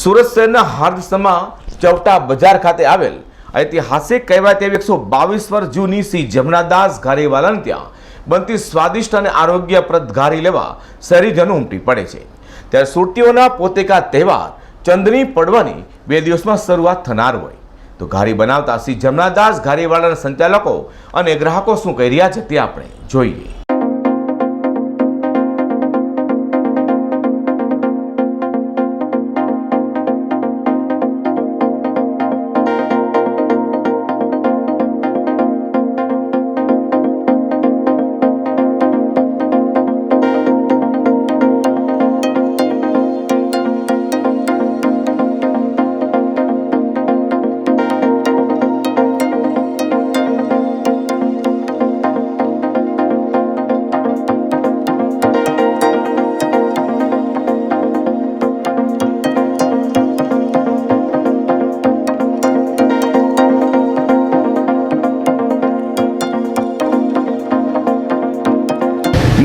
સુરત શહેરના હાર્દસમાં ચવટા બજાર ખાતે આવેલ ઐતિહાસિક કહેવાય તેવી એકસો બાવીસ વર્ષ જૂની શ્રી જમનાદાસ ઘારીવાલાને ત્યાં બનતી સ્વાદિષ્ટ અને આરોગ્યપ્રદ ઘારી લેવા શહેરીજનો ઉમટી પડે છે. ત્યારે સુરતીઓના પોતેકા તહેવાર ચંદની પડવાની બે દિવસમાં શરૂઆત થનાર હોય. તો ઘારી બનાવતા શ્રી જમનાદાસ ઘારીવાલાના સંચાલકો અને ગ્રાહકો શું કહી રહ્યા છે તે આપણે જોઈએ.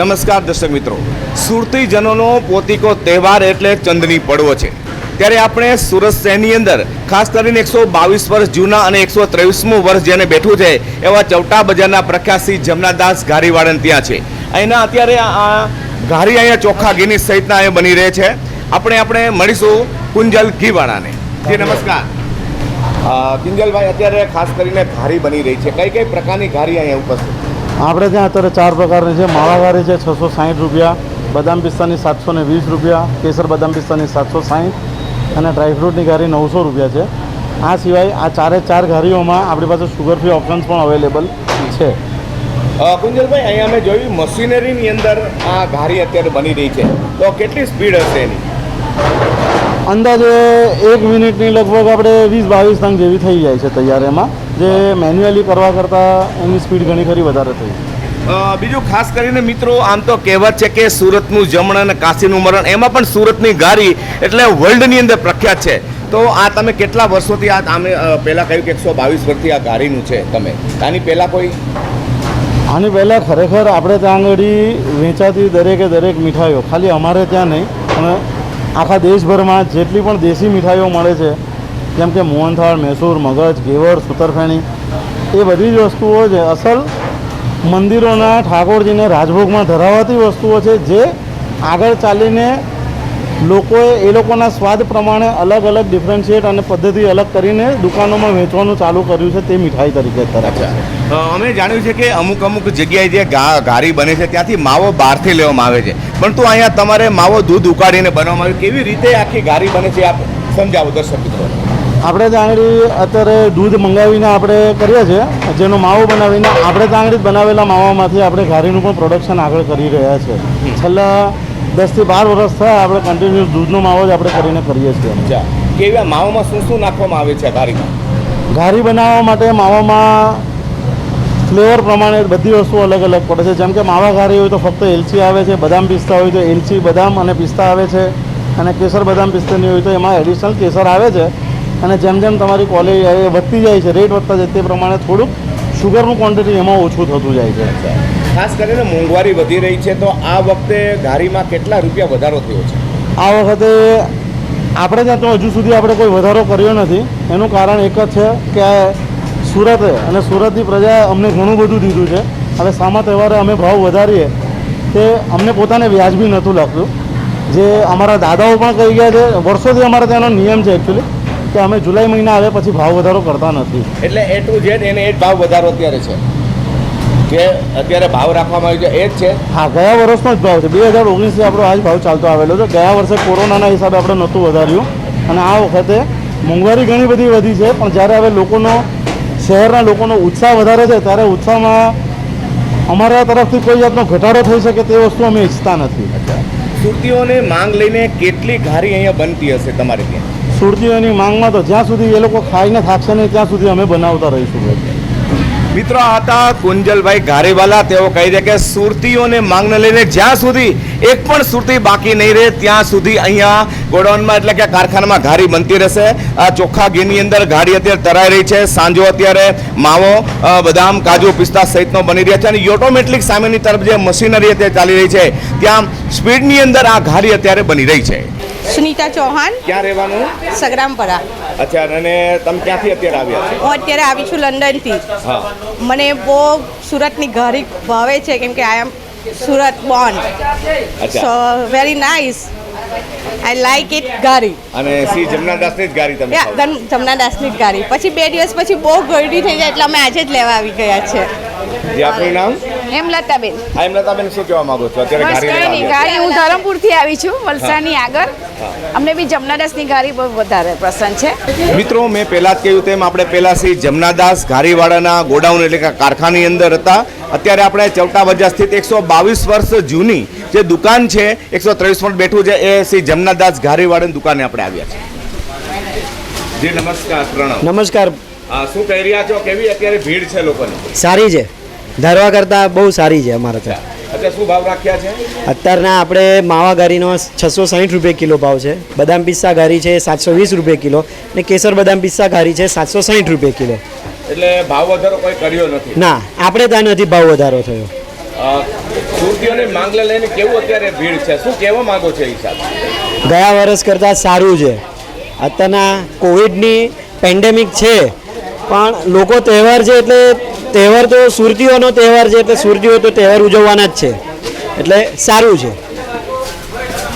નમસ્કાર દર્શક મિત્રો. સુરતીજનોનો પોતિકો તહેવાર એટલે ચંદની પડવો છે. ત્યારે આપણે સુરત શહેરની અંદર, ખાસ કરીને એકસો બાવીસ વર્ષ જૂના અને એકસો ત્રેવીસમું વર્ષ જેને બેઠું છે, એવા ચૌટા બજારના પ્રખ્યાત જમનાદાસ ઘારીવાળન ત્યાં છે. અહીંના અત્યારે આ ઘારી અહીંયા ચોખ્ખા ગીની સહિતના અહીંયા બની રહે છે. આપણે આપણે મળીશું કુંજલ ઘીવાળાને. જી, નમસ્કાર. કિંજલભાઈ, અત્યારે ખાસ કરીને ઘારી બની રહી છે. કઈ કઈ પ્રકારની ઘારી અહીંયા ઉપસ્થિત? આપણે ત્યાં અત્યારે ચાર પ્રકારની છે. માળાવારી છે છસો સાઠ રૂપિયા બદામ પિસ્તાની સાતસો ને વીસ રૂપિયા કેસર બદામ પિસ્તાની સાતસો સાઠ અને ડ્રાયફ્રૂટની ઘારી નવસો રૂપિયા છે. આ સિવાય આ ચારે ચાર ઘારીઓમાં આપણી પાસે સુગર ફ્રી ઓપ્શન્સ પણ અવેલેબલ છે. અ, કુંજલભાઈ અહીંયા અમે જોયું મશીનરીની અંદર આ ઘારી અત્યારે બની રહી છે. તો કેટલી સ્પીડ હશે એની? અંદાજે એક મિનિટની લગભગ આપણે વીસ બાવીસ તંગ જેવી થઈ જાય છે તૈયાર એમાં. જે મેન્યુઅલી કરવા કરતાં એની સ્પીડ ઘણી ખરી વધારે થઈ. બીજું ખાસ કરીને મિત્રો આમ તો કહેવત છે કે સુરતનું જમણ અને કાશીનું મરણ એમાં પણ સુરતની ગારી એટલે વર્લ્ડની અંદર પ્રખ્યાત છે. તો આ તમે કેટલા વર્ષોથી આ તમે પહેલાં કહ્યું કે એકસો બાવીસ વર્ષથી આ ગારીનું છે તમે? આની પહેલા કોઈ? આની પહેલાં ખરેખર આપણે ત્યાં આગળ વેચાતી દરેકે દરેક મીઠાઈઓ ખાલી અમારે ત્યાં નહીં અને આખા દેશભરમાં જેટલી પણ દેશી મીઠાઈઓ મળે છે જેમ કે મોહનથાળ, મૈસૂર, મગજ ઘેવર સુતરફેણી, એ બધી જ વસ્તુઓ છે અસલ મંદિરોના ઠાકોરજીને રાજભોગમાં ધરાવાતી વસ્તુઓ છે, જે આગળ ચાલીને લોકોએ એ લોકોના સ્વાદ પ્રમાણે અલગ અલગ ડિફરન્શિએટ અને પદ્ધતિ અલગ કરીને દુકાનોમાં વેચવાનું ચાલુ કર્યું છે, તે મીઠાઈ તરીકે અત્યારે અમે જાણ્યું છે કે અમુક અમુક જગ્યાએ જે ગારી બને છે, ત્યાંથી માવો બહારથી લેવામાં આવે છે. પરંતુ અહીંયા તમારે માવો દૂધ ઉકાળીને બનાવવામાં આવ્યું કેવી રીતે આખી ઘારી બને છે, આપ સમજાવો દર્શક મિત્રો. આપણે ત્યાં આગળ અત્યારે દૂધ મંગાવીને આપણે કરીએ છીએ. જેનો માવો બનાવીને આપણે ત્યાં આગળ બનાવેલા માવામાંથી આપણે ઘારીનું પણ પ્રોડક્શન આગળ કરી રહ્યા છે. છેલ્લા દસથી બાર વર્ષ થયા આપણે કન્ટિન્યુઅસ દૂધનો માવો જ આપણે કરીને કરીએ છીએ. કેવા માવામાં શું શું નાખવામાં આવે છે ઘારીમાં? ઘારી બનાવવા માટે માવામાં ફ્લેવર પ્રમાણે બધી વસ્તુ અલગ અલગ પડે છે. જેમ કે માવા ઘારી હોય તો ફક્ત એલચી આવે છે બદામ પિસ્તા હોય તો એલચી બદામ અને પિસ્તા આવે છે. અને કેસર બદામ પિસ્તાની હોય તો એમાં એડિશનલ કેસર આવે છે. અને જેમ જેમ તમારી ક્વોલિટી વધતી જાય છે રેટ વધતા જાય તે પ્રમાણે થોડુંક શુગરનું ક્વોન્ટિટી એમાં ઓછું થતું જાય છે. ખાસ કરીને મોંઘવારી વધી રહી છે તો આ વખતે ઘારીમાં કેટલા રૂપિયા વધારો થયો છે? આ વખતે આપણે ત્યાં તો હજુ સુધી આપણે કોઈ વધારો કર્યો નથી. એનું કારણ એક જ છે કે સુરતે અને સુરતની પ્રજાએ અમને ઘણું બધું દીધું છે. હવે સામા તહેવારે અમે ભાવ વધારીએ તે અમને પોતાને વ્યાજબી નહોતું લાગતું. જે અમારા દાદાઓ પણ કહી ગયા છે વર્ષોથી અમારા ત્યાંનો નિયમ છે એકચ્યુઅલી કે અમે જુલાઈ મહિના આવે પછી ભાવ વધારો કરતા નથી. એટલે એ ટુ ઝેડ એને એ જ ભાવ વધારો અત્યારે છે. જે અત્યારે ભાવ રાખવામાં આવ્યો છે એ જ છે? હા ગયા વર્ષનો જ ભાવ છે. બે હજાર ઓગણીસથી આપણો આ જ ભાવ ચાલતો આવેલો છે. ગયા વર્ષે કોરોનાના હિસાબે આપણે નહોતું વધાર્યું. અને આ વખતે મોંઘવારી ઘણી બધી વધી છે પણ જ્યારે હવે લોકોનો શહેરના લોકોનો ઉત્સાહ વધારે છે ત્યારે ઉત્સાહમાં અમારા તરફથી કોઈ જાતનો ઘટાડો થઈ શકે તે વસ્તુ અમે ઈચ્છતા નથી. સુરતીઓને માંગ લઈને કેટલી ઘારી અહીંયા બનતી હશે તમારે ત્યાં? સુરતીઓની માંગમાં તો જ્યાં સુધી એ લોકો ખાઈને થાકશે નહીં, ત્યાં સુધી અમે બનાવતા રહીશું મિત્રો હતા કુંજલભાઈ ઘારીવાલા તેઓ કહી દે કે સુરતીઓને માંગને લઈને જ્યાં સુધી એક પણ સુરતી બાકી નહીં રહે, ત્યાં સુધી અહીંયા ગોડાઉનમાં, એટલે કે કારખાનામાં ઘારી બનતી રહેશે. આ ચોખ્ખા ઘીની અંદર ઘારી અત્યારે તરાઈ રહી છે. સાંજો અત્યારે માવો બદામ, કાજુ, પિસ્તા સહિતનો બની રહ્યા છે અને ઓટોમેટિક સામેની તરફ જે મશીનરી અત્યારે ચાલી રહી છે, ત્યાં સ્પીડની અંદર આ ઘારી અત્યારે બની રહી છે. સુનીતા ચૌહાણ. ક્યાં રહેવાનું? સગરામપરા. અચ્છા અને તમે ક્યાંથી અત્યારે આવ્યા છો? હું અત્યારે આવી છું લંડનથી. હા. મને બહુ સુરતની ઘરી ભાવે છે કેમ કે આઈ એમ સુરત અચ્છા. So very nice I like it ગારી અને શ્રી જમનાદાસની જ ગાડી તમે જમનાદાસની જ ગારી પછી બે દિવસ પછી બહુ ગરડી થઈ જાય એટલે અમે આજે જ લેવા આવી ગયા છે. આપનું નામ? હેમલતાબેન હેમલતાબેન શું કહેવા માંગો છો? અત્યારે બસ ઘારી કઈ નહીં ગાડી હું ધરમપુરથી આવી છું વલસાડની આગળ. અમને બી જમનાદાસની ગાડી બહુ વધારે પસંદ છે. મિત્રો મેં પહેલા જ કહ્યું તેમ આપણે પહેલા શ્રી જમનાદાસ ઘારીવાડાના ગોડાઉન એટલે કે કારખાની અંદર હતા. અત્યારે આપણે ચૌટા બજાર સ્થિત એકસો બાવીસ વર્ષ જૂની જે દુકાન છે એકસો ત્રેવીસ ફૂટ બેઠું છે એ શ્રી જમનાદાસ ઘારીવાડાની દુકાને આપણે આવ્યા છે જી નમસ્કાર પ્રણવ નમસ્કાર. શું કહી રહ્યા છો? કેવી અત્યારે ભીડ છે લોકોની? સારી છે. ધારવા કરતાં બહુ સારી છે અમારે ત્યાં અત્યારે શું ભાવ રાખ્યા છે? અત્યારના આપણે માવા ગારીનો છસો સાઠ રૂપિયા કિલો ભાવ છે. બદામ પિસ્તા ગારી છે સાતસો વીસ રૂપિયા કિલો ને કેસર બદામ પિસ્તા ગારી છે સાતસો સાઠ રૂપિયા કિલો. એટલે ભાવ વધારો કોઈ કર્યો નથી? ના આપણે ત્યાં નથી ભાવ વધારો થયો. અ, સુરતીઓની લઈને કેવું અત્યારે ભીડ છે? શું કહેવા માંગો છો હિસાબ? ગયા વર્ષ કરતાં સારું છે. અત્યારના કોવિડની પેન્ડેમિક છે. પણ લોકો તહેવાર છે એટલે તહેવાર તો સુરતીઓનો તહેવાર છે, એટલે સુરતીઓ તો તહેવાર ઉજવવાના જ છે. એટલે સારું છે.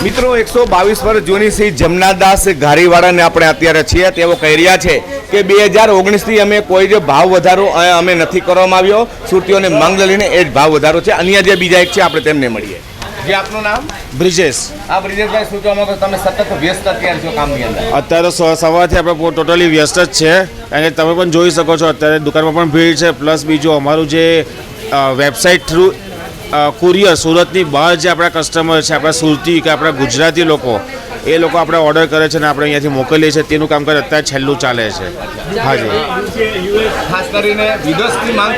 મિત્રો, એકસો બાવીસ વર્ષ જૂની શ્રી જમનાદાસ ઘારીવાળાને આપણે અત્યારે છીએ. તેઓ કહી રહ્યા છે કે બે હજાર ઓગણીસથી અમે કોઈ જે ભાવ વધારો અમે નથી કરવામાં આવ્યો. સુરતીઓને માંગ લઈને એ જ ભાવ વધારો છે. અન્ય જે બીજા એક છે, આપણે તેમને મળીએ. જે આપનું નામ? બ્રિજેશ. આ બ્રિજેશભાઈ શું કહેવા માંગો તમે સતત વ્યસ્ત અત્યારે છો કામની અંદર. અત્યારે સવારથી આપણે ટોટલી વ્યસ્ત જ છે. અને તમે પણ જોઈ શકો છો અત્યારે દુકાનમાં પણ ભીડ છે. પ્લસ બીજું અમારું જે વેબસાઇટ થ્રુ કુરિયર સુરતની બહાર જે આપણા કસ્ટમર છે આપણા સુરતી કે આપણા ગુજરાતી લોકો એ લોકો આપણે ઓર્ડર કરે છે અને આપણે અહીંયાથી મોકલીએ છીએ. તેનું કામકાજ અત્યારે છેલ્લું ચાલે છે. હાજી ખાસ વિદેશની માંગ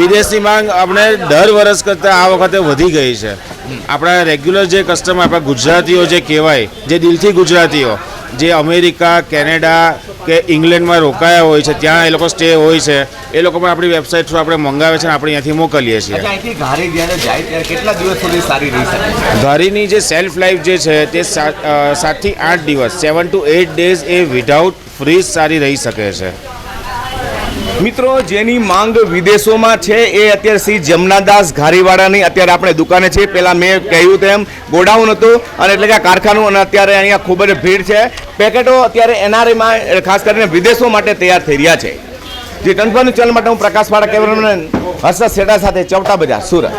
વિદેશની માંગ આપણે દર વર્ષ કરતાં આ વખતે વધી ગઈ છે. આપણા રેગ્યુલર જે કસ્ટમર આપણા ગુજરાતીઓ જે કહેવાય જે દિલથી ગુજરાતીઓ જે અમેરિકા કેનેડા કે ઇંગ્લેન્ડમાં રોકાયા હોય છે ત્યાં એ લોકો સ્ટે હોય છે એ લોકો પણ આપણી વેબસાઇટ થ્રુ આપણે મંગાવે છે અને આપણે અહીંયાથી મોકલીએ છીએ. કેટલા દિવસ સુધી સારી રહી શકે ઘારીની જે સેલ્ફ લાઈફ જે છે તે સાત સાતથી આઠ દિવસ seven to eight days uh without fridge સારી રહી શકે છે. મિત્રો, જેની માંગ વિદેશોમાં છે, એ અત્યારે શ્રી જમનાદાસ ઘારીવાડાની અત્યારે આપણે દુકાને છે પહેલાં મેં કહ્યું તેમ, ગોડાઉન હતું અને એટલે કે આ કારખાનું અને અત્યારે અહીંયા ખૂબ જ ભીડ છે. પેકેટો અત્યારે એનઆરઆઈમાં ખાસ કરીને વિદેશો માટે તૈયાર થઈ રહ્યા છે. જે ટનફાનું ચેનલ માટે હું પ્રકાશ પાડા કેમેરામેન હર્ષદ શેડા સાથે ચૌટા બજાર, સુરત.